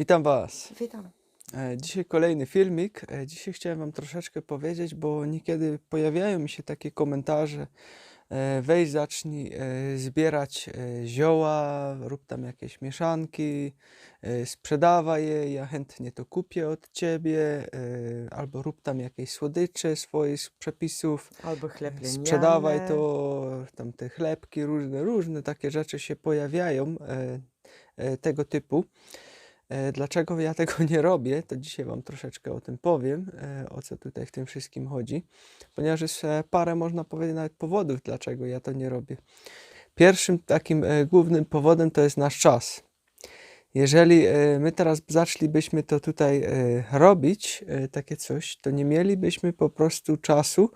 Witam Was. Witam. E, Dzisiaj kolejny filmik. E, Dzisiaj chciałem Wam troszeczkę powiedzieć, bo niekiedy pojawiają mi się takie komentarze. e, Weź, zacznij zbierać zioła, rób tam jakieś mieszanki, sprzedawaj je, ja chętnie to kupię od Ciebie, albo rób tam jakieś słodycze swoich przepisów. Albo chleb leniany. Sprzedawaj to, tam te chlebki, różne, różne takie rzeczy się pojawiają tego typu. E, Dlaczego ja tego nie robię, to dzisiaj Wam troszeczkę o tym powiem, e, o co tutaj w tym wszystkim chodzi, ponieważ jest e, parę, można powiedzieć, nawet powodów, dlaczego ja to nie robię. Pierwszym takim głównym powodem to jest nasz czas. Jeżeli my teraz zaczęlibyśmy to tutaj robić, takie coś, to nie mielibyśmy po prostu czasu,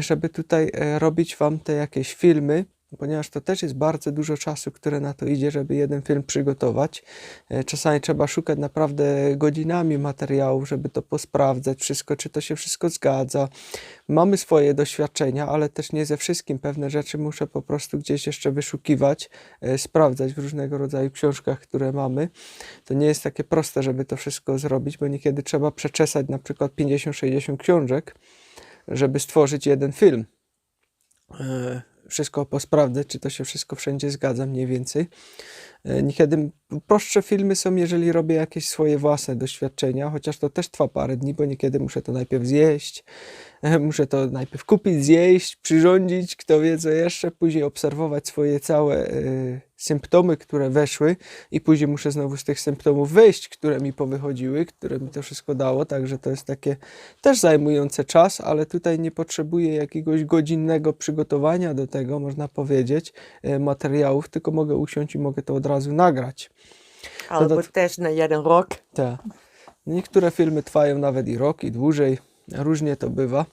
żeby tutaj robić Wam te jakieś filmy, ponieważ to też jest bardzo dużo czasu, które na to idzie, żeby jeden film przygotować. E, Czasami trzeba szukać naprawdę godzinami materiałów, żeby to posprawdzać wszystko, czy to się wszystko zgadza. Mamy swoje doświadczenia, ale też nie ze wszystkim. Pewne rzeczy muszę po prostu gdzieś jeszcze wyszukiwać, e, sprawdzać w różnego rodzaju książkach, które mamy. To nie jest takie proste, żeby to wszystko zrobić, bo niekiedy trzeba przeczesać na przykład 50-60 książek, żeby stworzyć jeden film. Wszystko posprawdzać, czy to się wszystko wszędzie zgadza mniej więcej. E, Niekiedy prostsze filmy są, jeżeli robię jakieś swoje własne doświadczenia, chociaż to też trwa parę dni, bo niekiedy muszę to najpierw zjeść, muszę to najpierw kupić, zjeść, przyrządzić, kto wie co jeszcze, później obserwować swoje całe e, symptomy, które weszły i później muszę znowu z tych symptomów wyjść, które mi powychodziły, które mi to wszystko dało, także to jest takie też zajmujące czas, ale tutaj nie potrzebuję jakiegoś godzinnego przygotowania do tego, można powiedzieć, e, materiałów, tylko mogę usiąść i mogę to od razu nagrać. Albo Dodat- też na jeden rok. Tak. Niektóre filmy trwają nawet i rok, i dłużej. Różnie to bywa.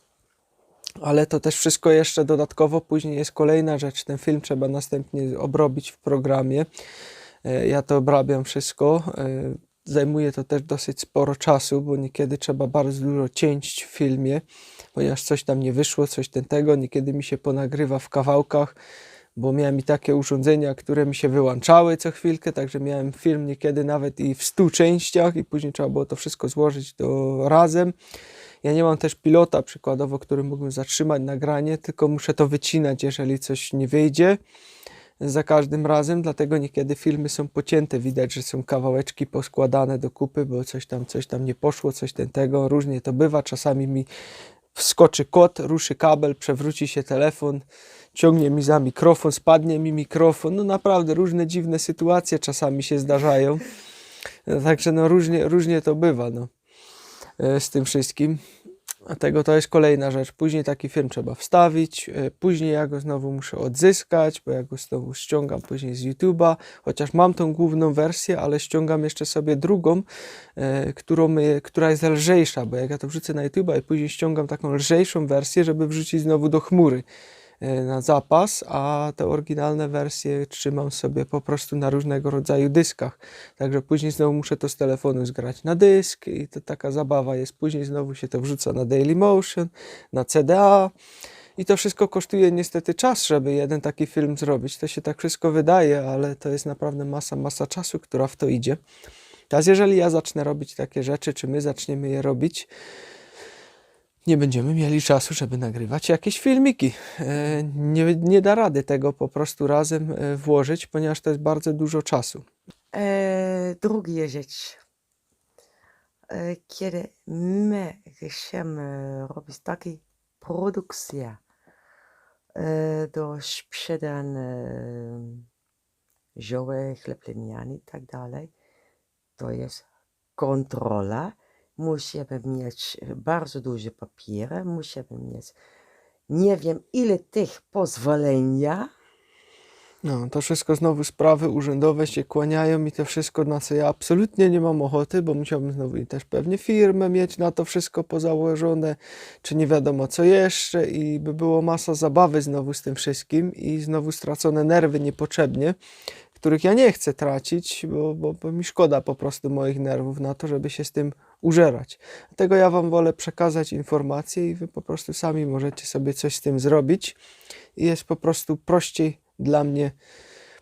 Ale to też wszystko jeszcze dodatkowo później jest kolejna rzecz. Ten film trzeba następnie obrobić w programie. E, Ja to obrabiam wszystko. E, Zajmuje to też dosyć sporo czasu, bo niekiedy trzeba bardzo dużo cięć w filmie, ponieważ coś tam nie wyszło, coś ten tego. Niekiedy mi się ponagrywa w kawałkach, bo miałem i takie urządzenia, które mi się wyłączały co chwilkę, także miałem film niekiedy nawet i w stu częściach i później trzeba było to wszystko złożyć do razem. Ja nie mam też pilota przykładowo, który mógłbym zatrzymać nagranie, tylko muszę to wycinać, jeżeli coś nie wyjdzie za każdym razem, dlatego niekiedy filmy są pocięte, widać, że są kawałeczki poskładane do kupy, bo coś tam, coś tam nie poszło, coś ten tego, różnie to bywa, czasami mi wskoczy kot, ruszy kabel, przewróci się telefon, ciągnie mi za mikrofon, spadnie mi mikrofon, no naprawdę różne dziwne sytuacje czasami się zdarzają, no, także no różnie, różnie to bywa, no, e, z tym wszystkim. Dlatego to jest kolejna rzecz. Później taki film trzeba wstawić, e, później ja go znowu muszę odzyskać, bo ja go znowu ściągam później z YouTube'a, chociaż mam tą główną wersję, ale ściągam jeszcze sobie drugą, e, którą, która jest lżejsza, bo jak ja to wrzucę na YouTube'a i później ściągam taką lżejszą wersję, żeby wrzucić znowu do chmury na zapas, a te oryginalne wersje trzymam sobie po prostu na różnego rodzaju dyskach. Także później znowu muszę to z telefonu zgrać na dysk i to taka zabawa jest. Później znowu się to wrzuca na Dailymotion, na CDA i to wszystko kosztuje niestety czas, żeby jeden taki film zrobić. To się tak wszystko wydaje, ale to jest naprawdę masa, masa czasu, która w to idzie. Teraz jeżeli ja zacznę robić takie rzeczy, czy my zaczniemy je robić, nie będziemy mieli czasu, żeby nagrywać jakieś filmiki. E, Nie, nie da rady tego po prostu razem e, włożyć, ponieważ to jest bardzo dużo czasu. E, druga rzecz. Kiedy my chcemy robić takie produkcje do sprzedania zioły, chleb leniany i tak dalej, to jest kontrola. Musimy mieć bardzo duże papiery, musimy mieć nie wiem ile tych pozwolenia. No, to wszystko znowu sprawy urzędowe się kłaniają i to wszystko, na co ja absolutnie nie mam ochoty, bo musiałbym znowu też pewnie firmę mieć na to wszystko pozałożone, czy nie wiadomo co jeszcze i by było masa zabawy znowu z tym wszystkim i znowu stracone nerwy niepotrzebnie, których ja nie chcę tracić, bo, bo, bo mi szkoda po prostu moich nerwów na to, żeby się z tym użerać. Dlatego ja Wam wolę przekazać informacje i Wy po prostu sami możecie sobie coś z tym zrobić i jest po prostu prościej dla mnie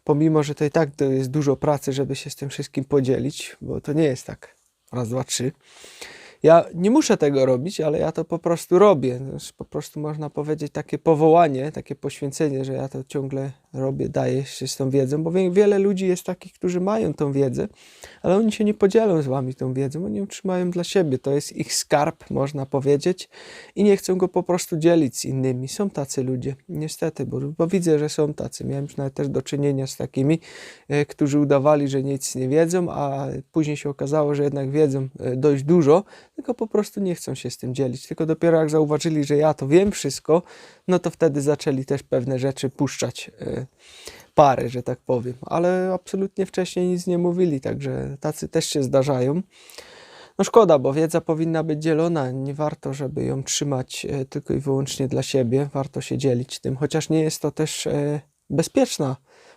pomimo, że to i tak to jest dużo pracy, żeby się z tym wszystkim podzielić, bo to nie jest tak raz, dwa, trzy. Ja nie muszę tego robić, ale ja to po prostu robię. Jest po prostu można powiedzieć takie powołanie, takie poświęcenie, że ja to ciągle robię, daję się z tą wiedzą, bo wie- wiele ludzi jest takich, którzy mają tą wiedzę, ale oni się nie podzielą z wami tą wiedzą, oni ją trzymają dla siebie. To jest ich skarb, można powiedzieć, i nie chcą go po prostu dzielić z innymi. Są tacy ludzie, niestety, bo, bo widzę, że są tacy. Miałem już nawet też do czynienia z takimi, e, którzy udawali, że nic nie wiedzą, a później się okazało, że jednak wiedzą e, dość dużo, tylko po prostu nie chcą się z tym dzielić. Tylko dopiero jak zauważyli, że ja to wiem wszystko, no to wtedy zaczęli też pewne rzeczy puszczać e, pary, że tak powiem. Ale absolutnie wcześniej nic nie mówili, także tacy też się zdarzają. No szkoda, bo wiedza powinna być dzielona. Nie warto, żeby ją trzymać e, tylko i wyłącznie dla siebie. Warto się dzielić tym, chociaż nie jest to też e, bezpieczna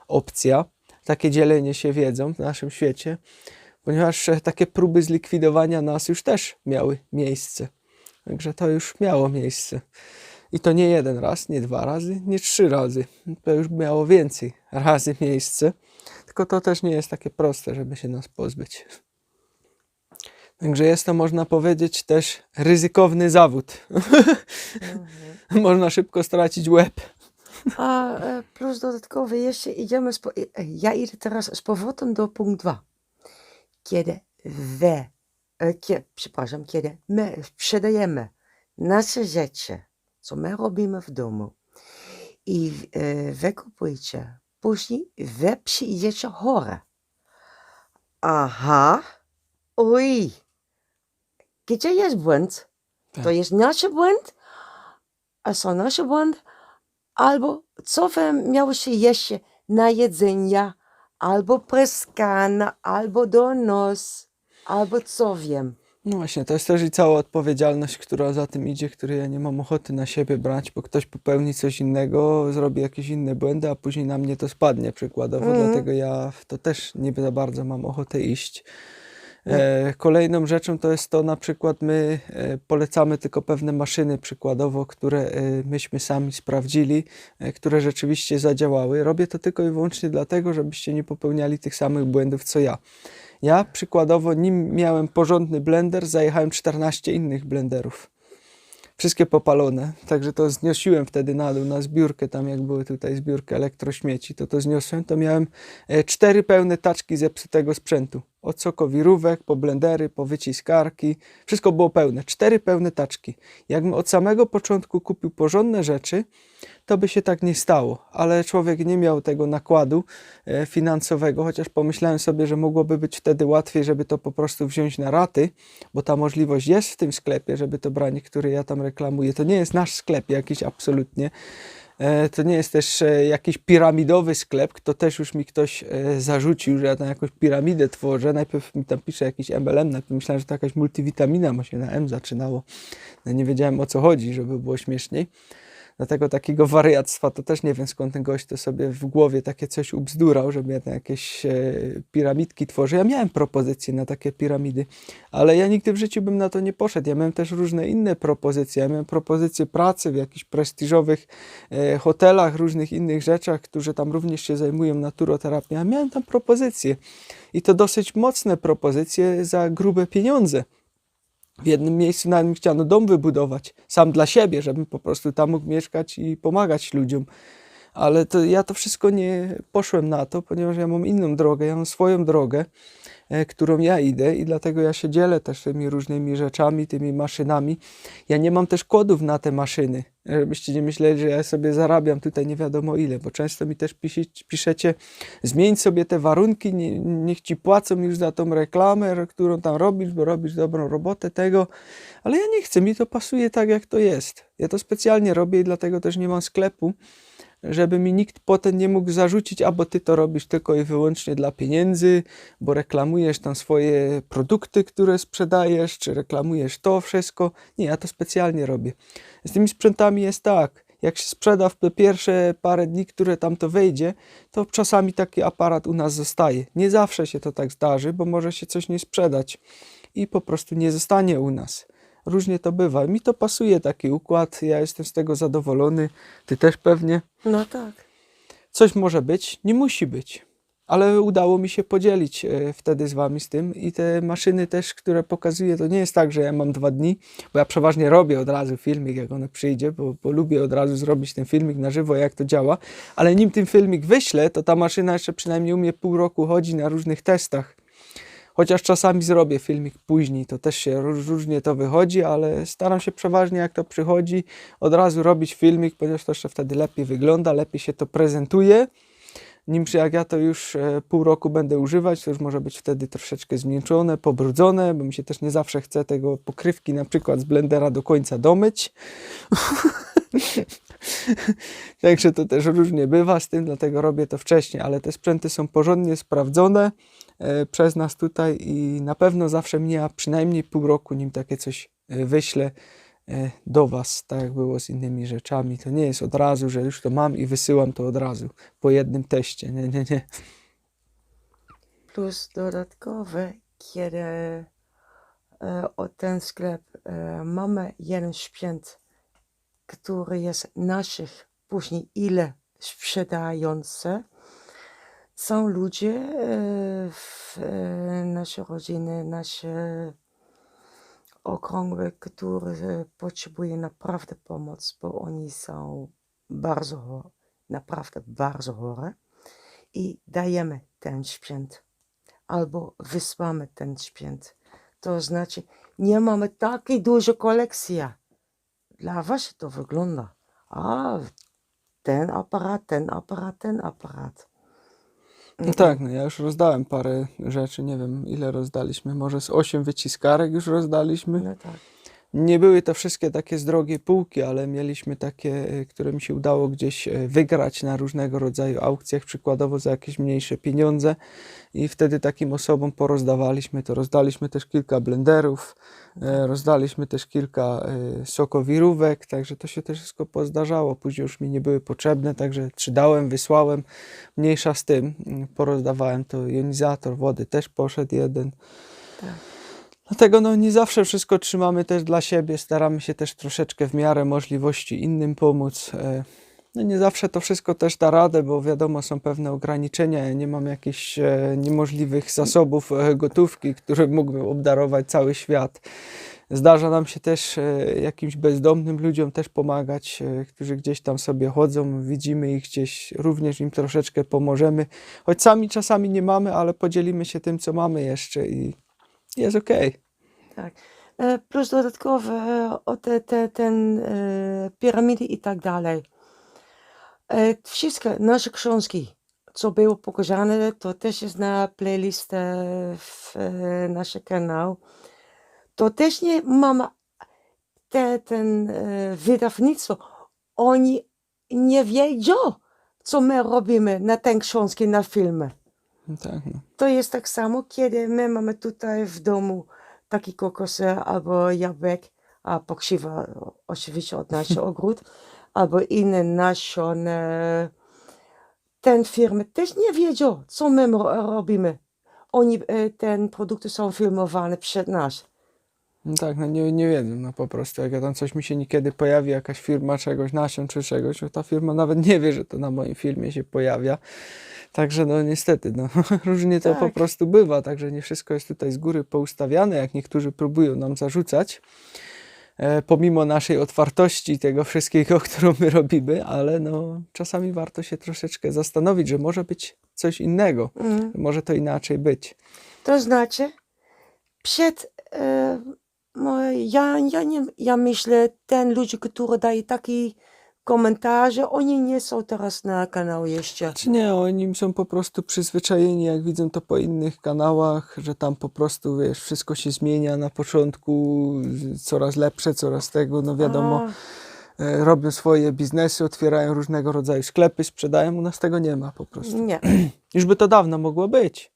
opcja, takie dzielenie się wiedzą w naszym świecie, ponieważ e, takie próby zlikwidowania nas już też miały miejsce. Także to już miało miejsce. I to nie jeden raz, nie dwa razy, nie trzy razy. To już miało więcej razy miejsce. Tylko to też nie jest takie proste, żeby się nas pozbyć. Także jest to, można powiedzieć, też ryzykowny zawód. można szybko stracić łeb. A e, plus dodatkowo jeszcze idziemy, z, e, ja idę teraz z powrotem do punkt 2. Kiedy wy, e, kie, przepraszam, kiedy my sprzedajemy nasze rzeczy, co my robimy w domu i e, wy kupujecie, później wy przyjdziecie chore. Aha, oj, gdzie jest błąd? To Tak. jest nasz błąd? A co nasz błąd? Albo co wy miałyście jeszcze na jedzenia, albo preskana, albo do nos, albo co wiem. No właśnie, to jest też i cała odpowiedzialność, która za tym idzie, której ja nie mam ochoty na siebie brać, bo ktoś popełni coś innego, zrobi jakieś inne błędy, a później na mnie to spadnie przykładowo, Mhm. dlatego ja w to też nie za bardzo mam ochotę iść. E, kolejną rzeczą to jest to na przykład my e, polecamy tylko pewne maszyny przykładowo, które e, myśmy sami sprawdzili, które rzeczywiście zadziałały. Robię to tylko i wyłącznie dlatego, żebyście nie popełniali tych samych błędów co ja. Ja przykładowo, nim miałem porządny blender, zajechałem 14 innych blenderów. Wszystkie popalone, także to zniosiłem wtedy na dół, na zbiórkę, tam jak były tutaj zbiórki elektrośmieci, to to zniosłem, to miałem cztery pełne taczki zepsutego sprzętu. Od sokowirówek, po blendery, po wyciskarki, wszystko było pełne, cztery pełne taczki. Jakbym od samego początku kupił porządne rzeczy, to by się tak nie stało, ale człowiek nie miał tego nakładu e, finansowego, chociaż pomyślałem sobie, że mogłoby być wtedy łatwiej, żeby to po prostu wziąć na raty, bo ta możliwość jest w tym sklepie, żeby to branie, które ja tam reklamuję. To nie jest nasz sklep jakiś absolutnie. E, To nie jest też e, jakiś piramidowy sklep, to też już mi ktoś e, zarzucił, że ja tam jakąś piramidę tworzę. Najpierw mi tam pisze jakiś MLM, najpierw myślałem, że to jakaś multivitamina, bo się na M zaczynało. No nie wiedziałem o co chodzi, żeby było śmieszniej. Dlatego takiego wariactwa to też nie wiem skąd ten gość to sobie w głowie takie coś ubzdurał, żeby jakieś e, piramidki tworzył. Ja miałem propozycje na takie piramidy, ale ja nigdy w życiu bym na to nie poszedł. Ja miałem też różne inne propozycje. Ja miałem propozycje pracy w jakichś prestiżowych e, hotelach, różnych innych rzeczach, którzy tam również się zajmują naturoterapią. Ja miałem tam propozycje i to dosyć mocne propozycje za grube pieniądze. W jednym miejscu nawet mi chciano dom wybudować, sam dla siebie, żebym po prostu tam mógł mieszkać i pomagać ludziom. Ale to, ja to wszystko nie poszłem na to, ponieważ ja mam inną drogę, ja mam swoją drogę, którą ja idę i dlatego ja się dzielę też tymi różnymi rzeczami, tymi maszynami. Ja nie mam też kodów na te maszyny, żebyście nie myśleli, że ja sobie zarabiam tutaj nie wiadomo ile, bo często mi też piszecie, zmień sobie te warunki, nie, niech ci płacą już za tą reklamę, którą tam robisz, bo robisz dobrą robotę tego, ale ja nie chcę, mi to pasuje tak jak to jest. Ja to specjalnie robię i dlatego też nie mam sklepu, żeby mi nikt potem nie mógł zarzucić, albo ty to robisz tylko i wyłącznie dla pieniędzy, bo reklamujesz tam swoje produkty, które sprzedajesz, czy reklamujesz to wszystko. Nie, ja to specjalnie robię. Z tymi sprzętami jest tak, jak się sprzeda w pierwsze parę dni, które tam to wejdzie, to czasami taki aparat u nas zostaje. Nie zawsze się to tak zdarzy, bo może się coś nie sprzedać i po prostu nie zostanie u nas. Różnie to bywa. Mi to pasuje taki układ, ja jestem z tego zadowolony, ty też pewnie. No tak. coś może być, nie musi być. Ale udało mi się podzielić e, wtedy z wami z tym i te maszyny też, które pokazuję, to nie jest tak, że ja mam dwa dni, bo ja przeważnie robię od razu filmik, jak ono przyjdzie, bo, bo lubię od razu zrobić ten filmik na żywo, jak to działa, ale nim ten filmik wyślę, to ta maszyna jeszcze przynajmniej u mnie pół roku chodzi na różnych testach. Chociaż czasami zrobię filmik później, to też się róż- różnie to wychodzi, ale staram się przeważnie jak to przychodzi, od razu robić filmik, ponieważ to jeszcze wtedy lepiej wygląda, lepiej się to prezentuje. Nim jak ja to już e, pół roku będę używać, to już może być wtedy troszeczkę zmięczone, pobrudzone, bo mi się też nie zawsze chce tego pokrywki na przykład z blendera do końca domyć. Także to też różnie bywa z tym, dlatego robię to wcześniej, ale te sprzęty są porządnie sprawdzone przez nas tutaj i na pewno zawsze mija przynajmniej pół roku, nim takie coś e, wyślę e, do Was, tak jak było z innymi rzeczami. To nie jest od razu, że już to mam i wysyłam to od razu po jednym teście. Nie, nie, nie. Plus dodatkowe, kiedy e, o ten sklep e, mamy jeden sprzęt, który jest naszych później ile sprzedający, są ludzie e, e, nasze rodziny, nasze okrągłe, które potrzebują naprawdę pomoc, bo oni są bardzo naprawdę bardzo chore i dajemy ten sprzęt albo wysłamy ten sprzęt. To znaczy, nie mamy takiej dużej kolekcji. Dla was to wygląda. A, ten aparat, ten aparat, ten aparat. No tak, no ja już rozdałem parę rzeczy, nie wiem ile rozdaliśmy, może z 8 wyciskarek już rozdaliśmy. No tak. Nie były to wszystkie takie z drogiej półki, ale mieliśmy takie, e, które mi się udało gdzieś e, wygrać na różnego rodzaju aukcjach, przykładowo za jakieś mniejsze pieniądze i wtedy takim osobom porozdawaliśmy to. Rozdaliśmy też kilka blenderów, e, rozdaliśmy też kilka sokowirówek, także to się też wszystko pozdarzało. Później już mi nie były potrzebne, także czy dałem, wysłałem, mniejsza z tym. Mm, Porozdawałem to jonizator wody, też poszedł jeden. Tak. Dlatego no, nie zawsze wszystko trzymamy też dla siebie, staramy się też troszeczkę w miarę możliwości innym pomóc. E, No nie zawsze to wszystko też da radę, bo wiadomo, są pewne ograniczenia. Ja nie mam jakichś e, niemożliwych zasobów e, gotówki, które mógłbym obdarować cały świat. Zdarza nam się też jakimś bezdomnym ludziom też pomagać, którzy gdzieś tam sobie chodzą, widzimy ich gdzieś, również im troszeczkę pomożemy. Choć sami czasami nie mamy, ale podzielimy się tym, co mamy jeszcze i jest okej. tak. E, Plus dodatkowe e, o te, te, ten e, piramidy i tak dalej. E, Wszystkie nasze książki, co było pokazane, to też jest na playlist e, w e, nasz kanał. To też nie mamy te, ten e, wydawnictwo. Oni nie wiedzą, co my robimy na te książki, na filmy. No Tak, no. To jest tak samo, kiedy my mamy tutaj w domu takie kokosy albo jabłek, a pokrzywa oczywiście od naszego ogród, albo inne nasion. e, Ten firmy też nie wiedzą, co my ro- robimy. Oni, e, ten produkty są filmowane przed nas. No tak, no nie, nie wiedzą, no po prostu. Jak ja tam coś mi się niekiedy pojawi, jakaś firma czegoś, nasion czy czegoś, to ta firma nawet nie wie, że to na moim filmie się pojawia. Także no niestety, no różnie to po Tak. prostu bywa, także nie wszystko jest tutaj z góry poustawiane, jak niektórzy próbują nam zarzucać. E, pomimo naszej otwartości tego wszystkiego, którą my robimy, ale no czasami warto się troszeczkę zastanowić, że może być coś innego, Mm. może to inaczej być. To znaczy, przed, no, ja, ja, nie, ja myślę, ten ludzie, którzy dają takie komentarze, oni nie są teraz na kanale jeszcze. Czy nie, oni są po prostu przyzwyczajeni, jak widzą to po innych kanałach, że tam po prostu, wiesz, wszystko się zmienia na początku, coraz lepsze, coraz tego, no wiadomo, A, e, robią swoje biznesy, otwierają różnego rodzaju sklepy, sprzedają, u nas tego nie ma po prostu. nie. Już by to dawno mogło być.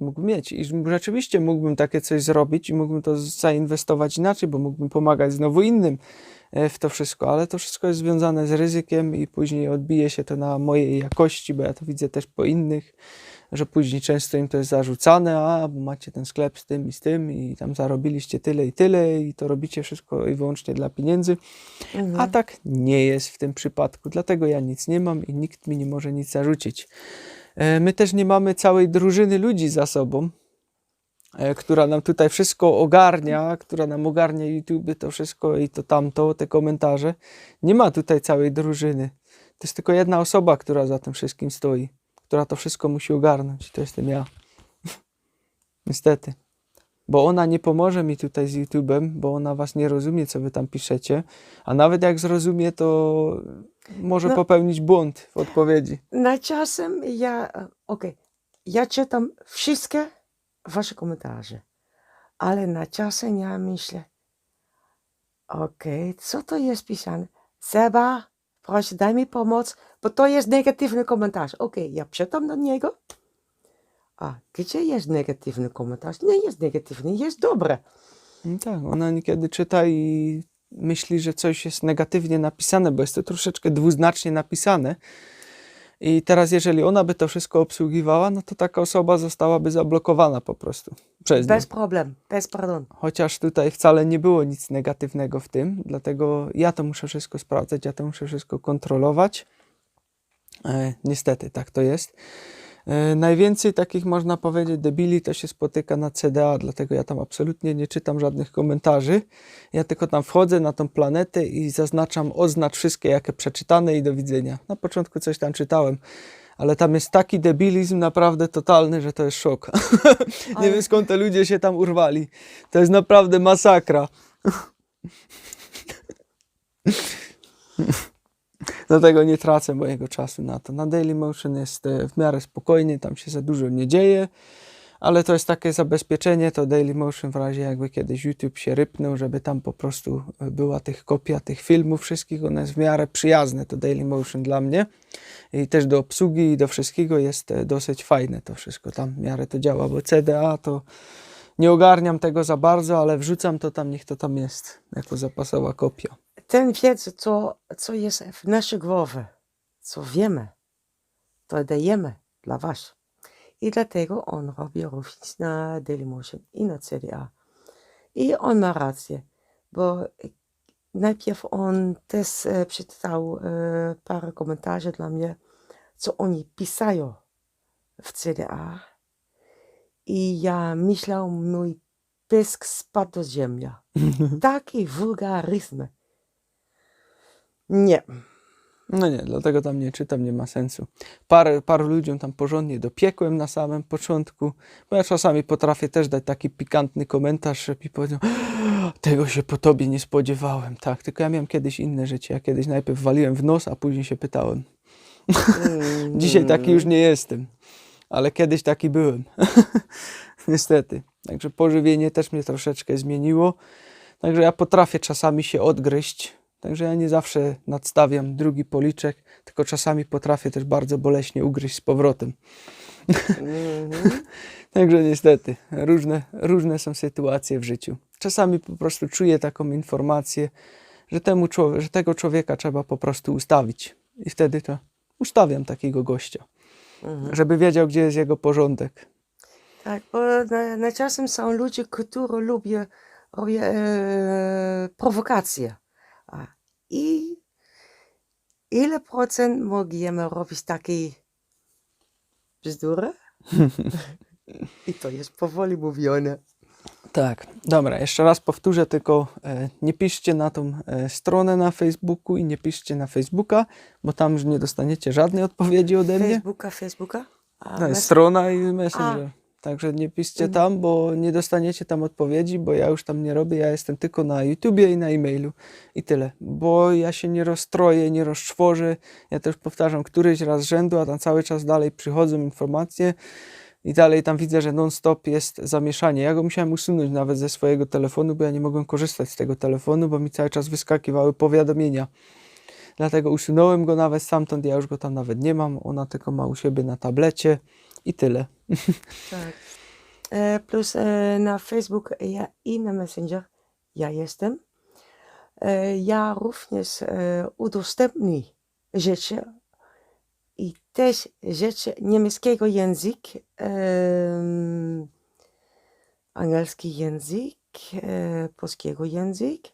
Mógł mieć. I rzeczywiście mógłbym takie coś zrobić i mógłbym to zainwestować inaczej, bo mógłbym pomagać znowu innym e, w to wszystko, ale to wszystko jest związane z ryzykiem i później odbije się to na mojej jakości, bo ja to widzę też po innych. że później często im to jest zarzucane, a bo macie ten sklep z tym i z tym i tam zarobiliście tyle i tyle i to robicie wszystko i wyłącznie dla pieniędzy. Mhm. A tak nie jest w tym przypadku, dlatego ja nic nie mam i nikt mi nie może nic zarzucić. E, My też nie mamy całej drużyny ludzi za sobą, e, która nam tutaj wszystko ogarnia, która nam ogarnia YouTube, to wszystko i to tamto, te komentarze. Nie ma tutaj całej drużyny. To jest tylko jedna osoba, która za tym wszystkim stoi, która to wszystko musi ogarnąć. To jestem ja. Niestety. Bo ona nie pomoże mi tutaj z YouTube'em, bo ona was nie rozumie, co wy tam piszecie. A nawet jak zrozumie, to może No. popełnić błąd w odpowiedzi. Na czasem ja, okej, ja czytam wszystkie wasze komentarze, ale na czasem ja myślę, okej, co to jest pisane? Seba, proszę daj mi pomoc, bo to jest negatywny komentarz. Okej, ja czytam do niego. A gdzie jest negatywny komentarz? Nie jest negatywny, jest dobre. No tak, ona niekiedy czyta i myśli, że coś jest negatywnie napisane, bo jest to troszeczkę dwuznacznie napisane. I teraz, jeżeli ona by to wszystko obsługiwała, no to taka osoba zostałaby zablokowana po prostu przez nią. Bez problem, bez pardon. Chociaż tutaj wcale nie było nic negatywnego w tym, dlatego ja to muszę wszystko sprawdzać, ja to muszę wszystko kontrolować. E, niestety, tak to jest. E, najwięcej takich, można powiedzieć, debili to się spotyka na CDA, dlatego ja tam absolutnie nie czytam żadnych komentarzy. Ja tylko tam wchodzę na tą planetę i zaznaczam, oznacz wszystkie, jakie przeczytane i do widzenia. Na początku coś tam czytałem, ale tam jest taki debilizm naprawdę totalny, że to jest szok. nie wiem skąd te ludzie się tam urwali. To jest naprawdę masakra. Dlatego nie tracę mojego czasu na to. Na Dailymotion jest e, w miarę spokojnie, tam się za dużo nie dzieje, ale to jest takie zabezpieczenie, to Dailymotion w razie jakby kiedyś YouTube się rypnął, żeby tam po prostu e, była tych kopia tych filmów wszystkich, one jest w miarę przyjazne, to Dailymotion dla mnie i też do obsługi i do wszystkiego jest e, dosyć fajne to wszystko, tam w miarę to działa, bo CDA to nie ogarniam tego za bardzo, ale wrzucam to tam, niech to tam jest, jako zapasowa kopia. Ten wiedzy, co, co jest w naszej głowie, co wiemy, to dajemy dla was. I dlatego on robi również na Dailymotion i na CDA. I on ma rację, bo najpierw on też e, przeczytał e, parę komentarzy dla mnie, co oni pisają w CDA. I ja myślał, mój pysk spadł do ziemi. Takie wulgaryzmy. Nie. No nie, dlatego tam nie czytam, nie ma sensu. Parę, paru ludziom tam porządnie dopiekłem na samym początku, bo ja czasami potrafię też dać taki pikantny komentarz, że mi powiedzą, tego się po tobie nie spodziewałem. Tak, tylko ja miałem kiedyś inne życie. Ja kiedyś najpierw waliłem w nos, a później się pytałem. Dzisiaj taki już nie jestem, ale kiedyś taki byłem. Niestety. Także pożywienie też mnie troszeczkę zmieniło. Także ja potrafię czasami się odgryźć. Także ja nie zawsze nadstawiam drugi policzek, tylko czasami potrafię też bardzo boleśnie ugryźć z powrotem. Mhm. Także niestety, różne, różne są sytuacje w życiu. Czasami po prostu czuję taką informację, że, temu, człowie- że tego człowieka trzeba po prostu ustawić. I wtedy to ustawiam takiego gościa, Mhm. żeby wiedział, gdzie jest jego porządek. Tak, bo na, na czasem są ludzie, którzy lubią e, prowokacje. A, I ile procent możemy robić takiej bzdury? I to jest powoli mówione. Tak, dobra, jeszcze raz powtórzę, tylko e, nie piszcie na tą e, stronę na Facebooku i nie piszcie na Facebooka, bo tam już nie dostaniecie żadnej odpowiedzi ode mnie. Facebooka, Facebooka? A, mes- strona i Messenger. Także nie piszcie tam, bo nie dostaniecie tam odpowiedzi, bo ja już tam nie robię. Ja jestem tylko na YouTubie i na e-mailu i tyle. Bo ja się nie rozstroję, nie rozczworzę. Ja też powtarzam któryś raz z rzędu, a tam cały czas dalej przychodzą informacje i dalej tam widzę, że non-stop jest zamieszanie. Ja go musiałem usunąć nawet ze swojego telefonu, bo ja nie mogłem korzystać z tego telefonu, bo mi cały czas wyskakiwały powiadomienia. Dlatego usunąłem go nawet stamtąd, ja już go tam nawet nie mam. Ona tylko ma u siebie na tablecie i tyle. Tak. E, plus e, na Facebook ja, i na Messenger ja jestem. E, ja również e, udostępnię rzeczy i też rzeczy niemieckiego język, angielski język, e, polskiego język.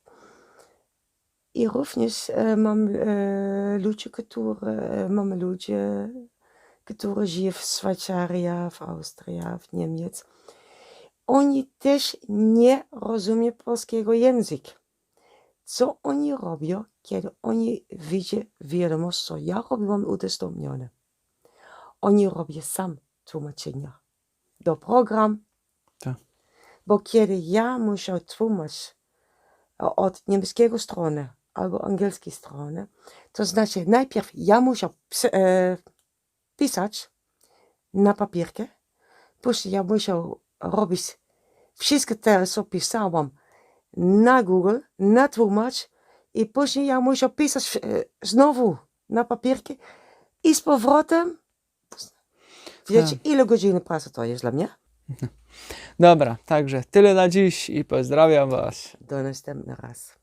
I również e, mam e, ludzie, którzy, e, mamy ludzie, którzy żyją w Szwajcarii, w Austrii, w Niemiec. Oni też nie rozumieją polskiego języka. Co oni robią, kiedy oni widzą wiadomość, co ja robiłam udostępnione? Oni robią sam tłumaczenia do program. Tak. Bo kiedy ja muszę tłumaczyć e, od niemieckiego strony albo angielskiej strony, to znaczy najpierw ja muszę e, pisać na papierkę, później ja muszę robić wszystko te, co pisałam na Google, na tłumacz i później ja muszę pisać e, znowu na papierkę i z powrotem. Wiecie, ile godzin pracy to jest dla mnie? Dobra, także tyle na dziś i pozdrawiam Was. Do następnego raz.